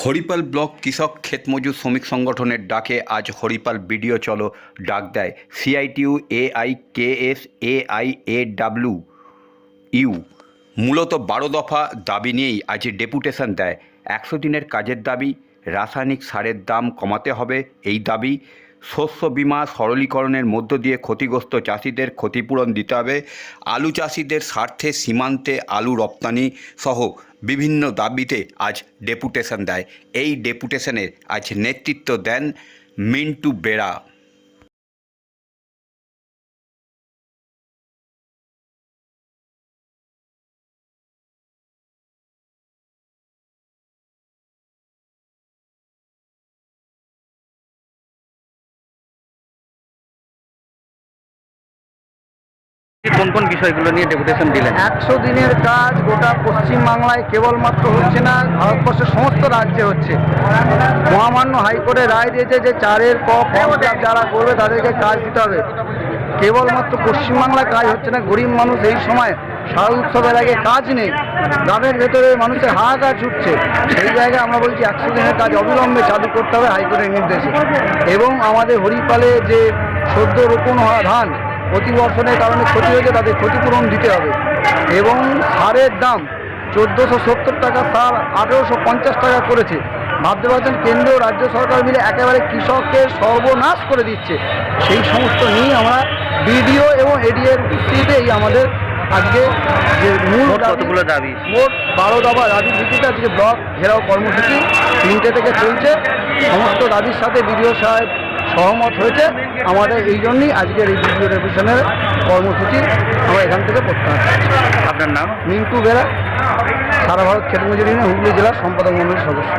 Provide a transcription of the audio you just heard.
Haripal block কৃষক ক্ষেতমজুর শ্রমিক সংগঠনের ডাকে আজ হরিপাল বিডিও চলো ডাক দেয়। CITU, AI K S AI A W U. মূলত বারো দফা দাবি নিয়েই আজ ডেপুটেশন দেয়। একশো দিনের কাজের দাবি, রাসায়নিক সারের দাম কমাতে হবে, এই দাবি শস্য বিমা সরলীকরণের মধ্য দিয়ে ক্ষতিগ্রস্ত চাষিদের ক্ষতিপূরণ দিতে হবে। আলু চাষিদের স্বার্থে সীমান্তে আলু রপ্তানি সহ বিভিন্ন দাবিতে আজ ডেপুটেশন দেয়। এই ডেপুটেশনের আজ নেতৃত্ব দেন মিন্টু বেরা। কোন কোন বিষয়গুলো নিয়ে ডেপুটেশন দিলেন? একশো দিনের কাজ গোটা পশ্চিমবাংলায় কেবলমাত্র হচ্ছে না, ভারতবর্ষের সমস্ত রাজ্যে হচ্ছে। মহামান্য হাইকোর্টে রায় দিয়েছে যে চারের ক যারা করবে তাদেরকে কাজ দিতে হবে। কেবলমাত্র পশ্চিমবাংলায় কাজ হচ্ছে না, গরিব মানুষ এই সময় শারদ উৎসবের আগে কাজ নেই। গ্রামের ভেতরে মানুষের হাহাকার ছুটছে। সেই জায়গায় আমরা বলছি একশো দিনের কাজ অবিলম্বে চালু করতে হবে হাইকোর্টের নির্দেশে। এবং আমাদের হরিপালে যে সদ্য রোপণ হওয়া ধান অতিবর্ষণের কারণে ক্ষতি হয়েছে তাদের ক্ষতিপূরণ দিতে হবে। এবং সারের দাম চোদ্দোশো সত্তর টাকা সার আঠেরোশো পঞ্চাশ টাকা করেছে। ভাবতে পারছেন কেন্দ্র ও রাজ্য সরকার মিলে একেবারে কৃষককে সর্বনাশ করে দিচ্ছে। সেই সমস্ত নিয়ে আমরা বিডিও এবং এডিএর এই আমাদের আজকে যে মূল দাবি- কতগুলো দাবি? মোট বারো দফা দাবির ভিত্তিতে আজকে ব্লক ঘেরাও কর্মসূচি তিনটে থেকে চলছে। সমস্ত দাবির সাথে বিডিও সাহেব সহমত হয়েছে। আমাদের এই জন্যই আজকের এই বিডিও রেভিশনের কর্মসূচি আমরা এখান থেকে প্রত্যাহার। আপনার নাম? মিন্টু বেরা সারা ভারত ক্ষেত মজুরি ইউনিয়ন হুগলি জেলার সম্পাদক মন্ডলীর সদস্য।